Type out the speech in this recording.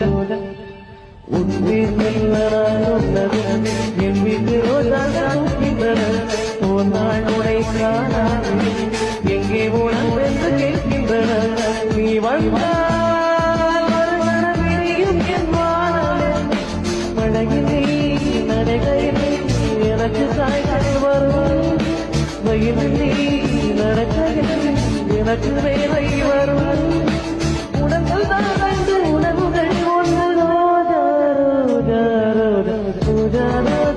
ரோஜா உன் வீட்டில் நான் என் வீட்டு ரோஜா உடை காணாது. எங்கே உணவு என்று கேட்கின்றன. நீ வந்தால் என் வானம் எனக்கு சாய்கள் வரும் எனக்கு Lord.